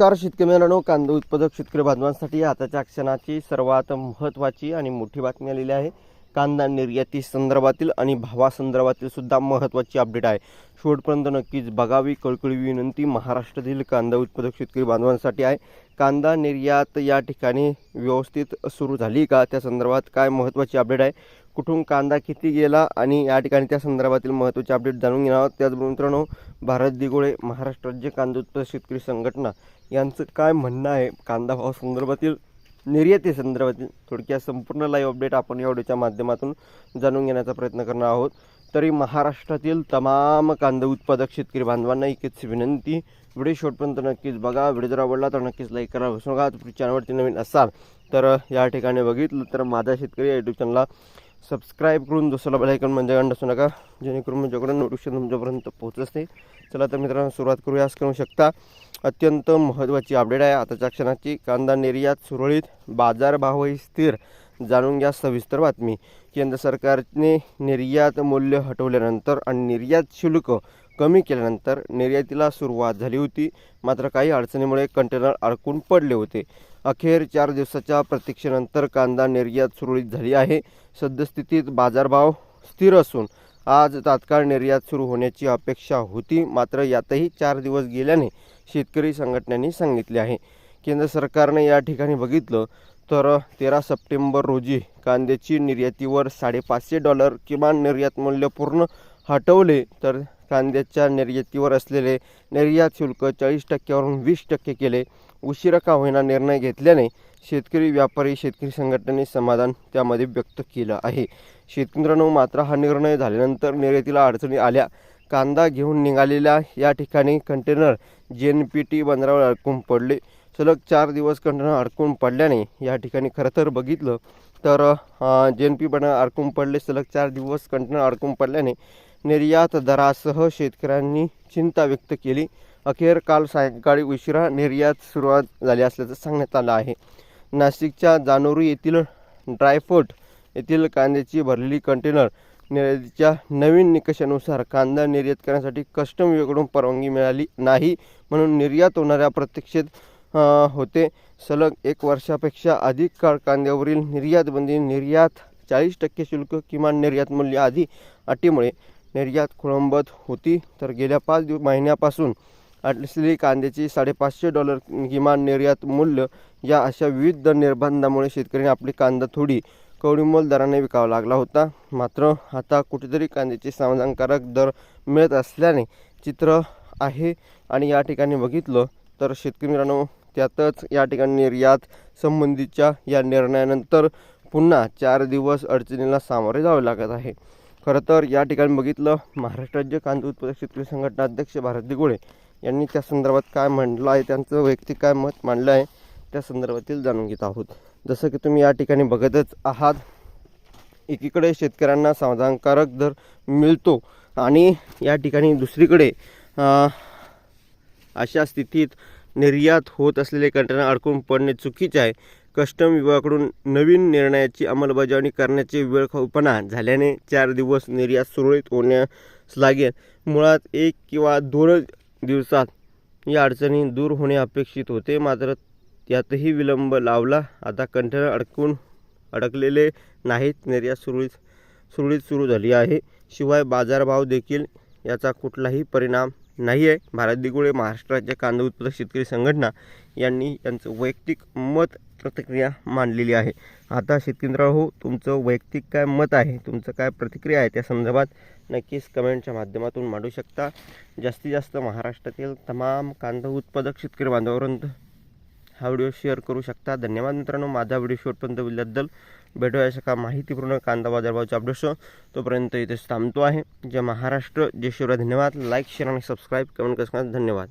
नमस्कार शेतकरी मित्रांनो कांदा उत्पादक शेतकरी बांधवांसाठी आताच्या क्षणाची सर्वात महत्त्वाची आणि मोठी बातमी आलेली आहे. कांदा निर्याती संदर्भातील आणि भावासंदर्भातील सुद्धा महत्त्वाची अपडेट आहे. शेवटपर्यंत नक्कीच बघावी कळकळी विनंती महाराष्ट्रातील कांदा उत्पादक शेतकरी बांधवांसाठी आहे. कांदा निर्यात या ठिकाणी व्यवस्थित सुरू झाली का? त्या संदर्भात काय महत्त्वाची अपडेट आहे? कुठून कांदा किती गेला? आणि या ठिकाणी त्या संदर्भातील महत्त्वाचे अपडेट जाणून घेणार आहोत. त्याचबरोबर मित्रांनो भारत दिगोळे महाराष्ट्र राज्य कांदा उत्पादक शेतकरी संघटना यांचं काय म्हणणं आहे? कांदा भाव संदर्भातील निर्याती संदर्भातील थोडक्यात संपूर्ण लाईव्ह अपडेट आपण या व्हिडिओच्या माध्यमातून जाणून घेण्याचा प्रयत्न करणार आहोत. तरी महाराष्ट्रातील तमाम कांदा उत्पादक शेतकरी बांधवांना एकच विनंती व्हिडिओ शेवटपर्यंत नक्कीच बघा. व्हिडिओ जर आवडला तर नक्कीच लाईक करा. विसरू नका. तुम्ही चॅनलवरती नवीन असाल तर या ठिकाणी बघितलं तर माझा शेतकरी या यूट्यूब चॅनलला सबस्क्राईब करून दुसरा बेलायकन म्हणजे गंड असू नका. जेणेकरून माझ्याकडून नोटिफिकेशन तुमच्यापर्यंत पोहोचत नाही चला तर मित्रांनो सुरुवात करूया. असं करू शकता. अत्यंत महत्त्वाची अपडेट आहे. आताच्या क्षणाची कांदा निर्यात सुरळीत बाजारभावही स्थिर. जाणून घ्या सविस्तर बातमी. केंद्र सरकारने निर्यात मूल्य हटवल्यानंतर आणि निर्यात शुल्क कमी केल्यानंतर निर्यातीला सुरुवात झाली होती. मात्र काही अडचणीमुळे कंटेनर अडकून पडले होते. अखेर चार दिवसाच्या प्रतीक्षेनंतर कांदा निर्यात सुरळीत झाली आहे. सद्यस्थितीत बाजारभाव स्थिर असून आज तात्काळ निर्यात सुरू होण्याची अपेक्षा होती. मात्र यातही चार दिवस गेल्याने शेतकरी संघटनांनी सांगितले आहे. केंद्र सरकारने या ठिकाणी बघितलं तर तेरा सप्टेंबर रोजी कांद्याची निर्यातीवर साडेपाचशे डॉलर किमान निर्यात मूल्य पूर्ण हटवले तर कांद्याच्या निर्यातीवर असलेले निर्यात शुल्क चाळीस टक्क्यावरून वीस टक्के केले. उशिरा का होईना निर्णय घेतल्याने शेतकरी व्यापारी शेतकरी संघटनेने समाधान त्यामध्ये व्यक्त केलं आहे. शेतकऱ्यांनो मात्र हा निर्णय झाल्यानंतर निर्यातीला अडचणी आल्या. कांदा घेऊन निघालेल्या या ठिकाणी कंटेनर जे एन पी टी बंदरावर अडकून पडले. सलग चार दिवस कंटेनर अडकून पडल्याने या ठिकाणी खरं तर बघितलं तर जे एन पी बंदर अडकून पडले. सलग चार दिवस कंटेनर अडकून पडल्याने निर्यात दरासह शेतकऱ्यांनी चिंता व्यक्त केली. अखेर काल सायंकाळी उशिरा निर्यात सुरुवात झाली असल्याचं सांगण्यात आलं आहे. नाशिकच्या जानोरी येथील ड्रायफ्रूट येथील कांद्याची भरलेली कंटेनर निर्यातीच्या नवीन निकषानुसार कांदा निर्यात करण्यासाठी कस्टम विभागाकडून परवानगी मिळाली नाही म्हणून निर्यात होणाऱ्या प्रत्यक्षेत होते. सलग एक वर्षापेक्षा अधिक काळ कांद्यावरील निर्यातबंदी निर्यात चाळीस टक्के शुल्क किमान निर्यात मूल्य आधी अटीमुळे निर्यात खोळंबत होती. तर गेल्या पाच दिव महिन्यापासून असलेली कांद्याची साडेपाचशे डॉलर किमान निर्यात मूल्य या अशा विविध निर्बंधामुळे शेतकऱ्यांनी आपली कांदा थोडी कवडीमोल दराने विकावा लागला होता. मात्र आता कुठेतरी कांद्याचे समाधानकारक दर मिळत असल्याने चित्र आहे आणि या ठिकाणी बघितलं तर शेतकरी मित्रांनो त्यातच या ठिकाणी निर्यात संबंधीच्या या निर्णयानंतर पुन्हा चार दिवस अडचणीला सामोरे जावे लागत आहे. खरं तर या ठिकाणी बघितलं महाराष्ट्र राज्य कांदा उत्पादक शेतकरी संघटना अध्यक्ष भारत दिगोळे यांनी त्या संदर्भात काय म्हटलं आहे त्यांचं वैयक्तिक काय मत मांडलं आहे त्या संदर्भातील जाणून घेत आहोत. जसं की तुम्ही या ठिकाणी बघतच आहात. एकीकडे शेतकऱ्यांना समाधानकारक दर मिळतो आणि या ठिकाणी दुसरीकडे अशा स्थितीत निर्यात होत असलेले कंटेनर अडकून पडणे चुकीचे आहे. कस्टम विभागाकडून नवीन निर्णयाची अंमलबजावणी करण्याची वेळ झाल्याने चार दिवस निर्यात सुरळीत होण्यास लागेल. मुळात एक किंवा दोन दिवसात या अडचणी दूर होणे अपेक्षित होते. मात्र त्यातही विलंब लावला. आता कंटेनर अडकून अडकलेले नाहीत. निर्यात सुरळीत सुरळीत सुरू झाली आहे. शिवाय बाजारभाव देखील याचा कुठलाही परिणाम नाही आहे भारत दिगुळे महाराष्ट्राच्या कांदा उत्पादक शेतकरी संघटना यांनी यांचं वैयक्तिक मत प्रतिक्रिया मांडलेली आहे. आता शेतकरी हो तुमचं वैयक्तिक काय मत आहे? तुमचं काय प्रतिक्रिया आहे? त्या संदर्भात नक्कीच कमेंटच्या माध्यमातून मांडू शकता. जास्तीत जास्त महाराष्ट्रातील तमाम कांदा उत्पादक शेतकरी बांधवापर्यंत हा व्हिडिओ शेअर करू शकता. धन्यवाद मित्रांनो. माझा व्हिडिओ शेवटपर्यंत बघितल्याबद्दल भेटूया अशा का माहितीपूर्ण कांदा बाजारभावाच्या अपडेट्स तोपर्यंत इथेच थांबतो आहे. जय महाराष्ट्र. जय शिवराय. धन्यवाद. लाईक शेअर आणि सबस्क्राईब कमेंट करण्यास धन्यवाद.